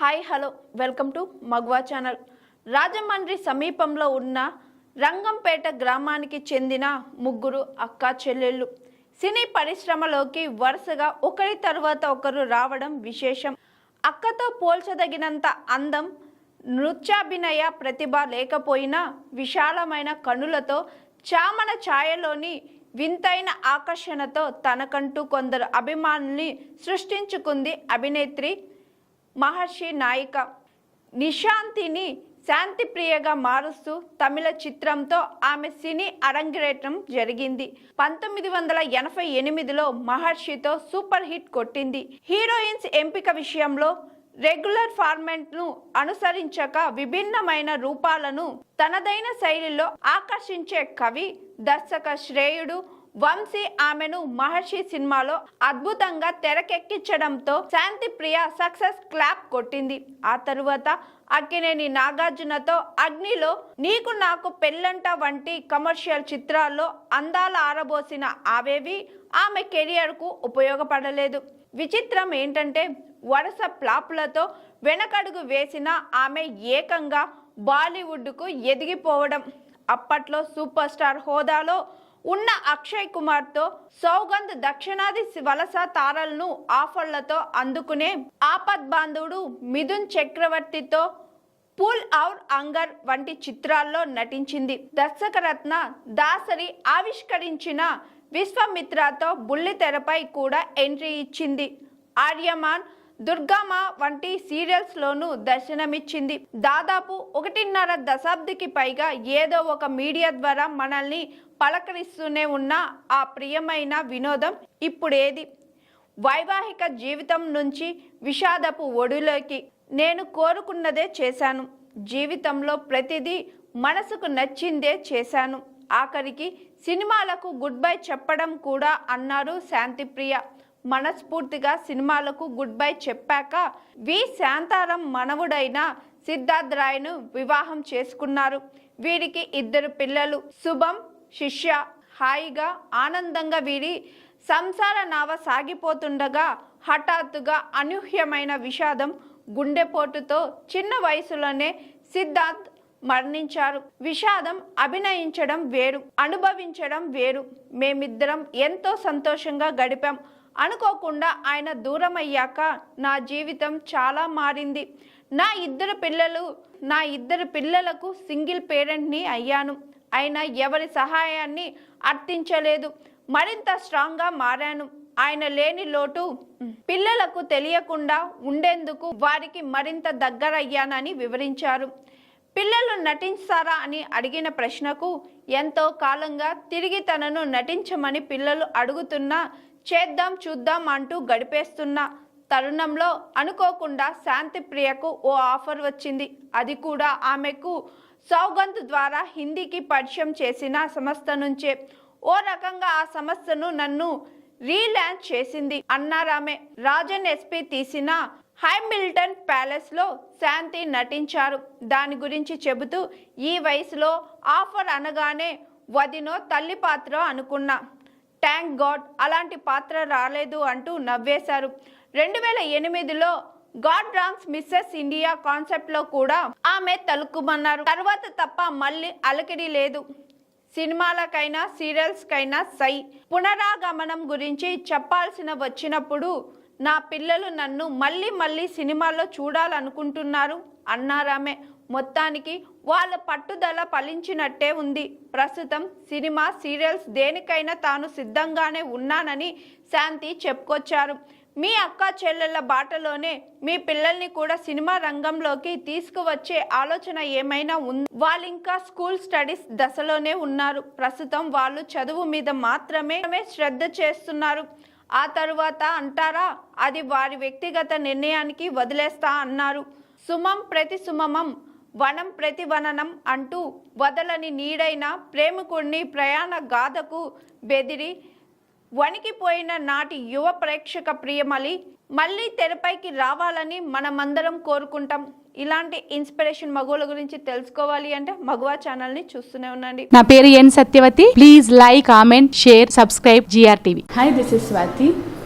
Hi hello welcome to మగ్వా channel Rajahmundry సమీపంలో ఉన్న రంగంపేట గ్రామానికి చెందిన ముగ్గురు అక్క చెల్లెళ్ళు. సినీ పరిశ్రమలోకి వరుసగా ఒకరి తర్వాత ఒకరు రావడం విశేషం. అక్కతో పోల్చదగినంత అందం నృత్యాభినయ ప్రతిభ లేకపోయినా విశాలమైన కనులతో చామన ఛాయలోని వింతైన ఆకర్షణతో తనకంటూ కొందరు అభిమానుల్ని సృష్టించుకుంది అభినేత్రి మహర్షి నాయిక నిశాంతిని శాంతిప్రియగా మారుస్తూ తమిళ చిత్రంతో ఆమె సినీ అరంగేటం జరిగింది. పంతొమ్మిది వందల ఎనభై ఎనిమిదిలో మహర్షితో సూపర్ హిట్ కొట్టింది. హీరోయిన్స్ ఎంపిక విషయంలో రెగ్యులర్ ఫార్మెట్ను అనుసరించక విభిన్నమైన రూపాలను తనదైన శైలిలో ఆకర్షించే కవి దర్శక శ్రేయుడు వంశీ ఆమెను మహర్షి సినిమాలో అద్భుతంగా తెరకెక్కించడంతో శాంతి ప్రియ సక్సెస్ క్లాప్ కొట్టింది. ఆ తరువాత అక్కినేని నాగార్జునతో అగ్నిలో నీకు నాకు పెళ్ళంట వంటి కమర్షియల్ చిత్రాల్లో అందాల ఆరబోసిన ఆవేవి ఆమె కెరియర్కు ఉపయోగపడలేదు. విచిత్రం ఏంటంటే వరుస ప్లాపులతో వెనకడుగు వేసిన ఆమె ఏకంగా బాలీవుడ్కు ఎదిగిపోవడం. అప్పట్లో సూపర్ స్టార్ హోదాలో ఉన్న అక్షయ్ కుమార్తో సౌగంధ్ దక్షిణాది వలస తారలను ఆఫర్లతో అందుకునే ఆపద్ బాంధవుడు మిథున్ చక్రవర్తితో పూల్ ఔర్ అంగర్ వంటి చిత్రాల్లో నటించింది. దర్శకరత్న దాసరి ఆవిష్కరించిన విశ్వమిత్రతో బుల్లితెరపై కూడా ఎంట్రీ ఇచ్చింది. ఆర్యమాన్ దుర్గామ వంటి సీరియల్స్లోనూ దర్శనమిచ్చింది. దాదాపు ఒకటిన్నర దశాబ్దికి పైగా ఏదో ఒక మీడియా ద్వారా మనల్ని పలకరిస్తూనే ఉన్న ఆ ప్రియమైన వినోదం ఇప్పుడేది. వైవాహిక జీవితం నుంచి విషాదపు ఒడిలోకి నేను కోరుకున్నదే చేశాను. జీవితంలో ప్రతిదీ మనసుకు నచ్చిందే చేశాను. ఆఖరికి సినిమాలకు గుడ్ బై చెప్పడం కూడా అన్నారు శాంతిప్రియ. మనస్ఫూర్తిగా సినిమాలకు గుడ్ బై చెప్పాక వి. శాంతారం మనవుడైన సిద్ధార్థ్ రాయ్ను వివాహం చేసుకున్నారు. వీరికి ఇద్దరు పిల్లలు శుభం శిష్య. హాయిగా ఆనందంగా వీరి సంసార నావ సాగిపోతుండగా హఠాత్తుగా అనూహ్యమైన విషాదం గుండెపోటుతో చిన్న వయసులోనే సిద్ధార్థ్ మరణించారు. విషాదం అభినయించడం వేరు అనుభవించడం వేరు. మేమిద్దరం ఎంతో సంతోషంగా గడిపాం. అనుకోకుండా ఆయన దూరం అయ్యాక నా జీవితం చాలా మారింది. నా ఇద్దరు పిల్లలు నా ఇద్దరు పిల్లలకు సింగిల్ పేరెంట్ని అయ్యాను. అయినా ఎవరి సహాయాన్ని అర్థించలేదు. మరింత స్ట్రాంగ్గా మారాను. ఆయన లేని లోటు పిల్లలకు తెలియకుండా ఉండేందుకు వారికి మరింత దగ్గరయ్యానని వివరించారు. పిల్లలు నటించారా అని అడిగిన ప్రశ్నకు ఎంతో కాలంగా తిరిగి తనను నటించమని పిల్లలు అడుగుతున్నా చేద్దాం చూద్దాం అంటూ గడిపేస్తున్న తరుణంలో అనుకోకుండా శాంతి ప్రియకు ఓ ఆఫర్ వచ్చింది. అది కూడా ఆమెకు సౌగంధ్ ద్వారా హిందీకి పరిచయం చేసిన సంస్థ నుంచే. ఓ రకంగా ఆ సంస్థను నన్ను రీలాంచ్ చేసింది అన్నారామె రాజన్ ఎస్పీ తీసిన హైమిల్టన్ ప్యాలెస్లో శాంతి నటించారు. దాని గురించి చెబుతూ ఈ వయసులో ఆఫర్ అనగానే వదినో తల్లి పాత్ర అనుకున్నా. ట్యాంక్ గాడ్ అలాంటి పాత్ర రాలేదు అంటూ నవ్వేశారు. రెండు వేల ఎనిమిదిలో గాడ్ రాంగ్స్ మిస్సెస్ ఇండియా కాన్సెప్ట్లో కూడా ఆమె తలుక్కుమన్నారు. తర్వాత తప్ప మళ్ళీ అలకిడి లేదు. సినిమాలకైనా సీరియల్స్కైనా సై. పునరాగమనం గురించి చెప్పాల్సిన వచ్చినప్పుడు నా పిల్లలు నన్ను మళ్ళీ మళ్ళీ సినిమాల్లో చూడాలనుకుంటున్నారు అన్నారామె మొత్తానికి వాళ్ళ పట్టుదల ఫలించినట్టే ఉంది. ప్రస్తుతం సినిమా సీరియల్స్ దేనికైనా తాను సిద్ధంగానే ఉన్నానని శాంతి చెప్పుకొచ్చారు. మీ అక్క చెల్లెళ్ళ బాటలోనే మీ పిల్లల్ని కూడా సినిమా రంగంలోకి తీసుకువచ్చే ఆలోచన ఏమైనా ఉంది? వాళ్ళు ఇంకా స్కూల్ స్టడీస్ దశలోనే ఉన్నారు. ప్రస్తుతం వాళ్ళు చదువు మీద మాత్రమే శ్రద్ధ చేస్తున్నారు. ఆ తరువాత అంటారా అది వారి వ్యక్తిగత నిర్ణయానికి వదిలేస్తా అన్నారు. సుమం ప్రతి సుమమం వనం ప్రతి వననం అంటూ వదలని నీడైన ప్రేమికుడిని ప్రయాణ గాథకు బెదిరి వణికిపోయిన నాటి యువ ప్రేక్షక ప్రియమలి మళ్ళీ తెరపైకి రావాలని మనమందరం కోరుకుంటాం. ఇలాంటి ఇన్స్పిరేషన్ మగువుల గురించి తెలుసుకోవాలి అంటే మగువా ఛానల్ని చూస్తూనే ఉండండి. నా పేరు N Satyavathi. Please like comment share subscribe GR TV hi this is Swathi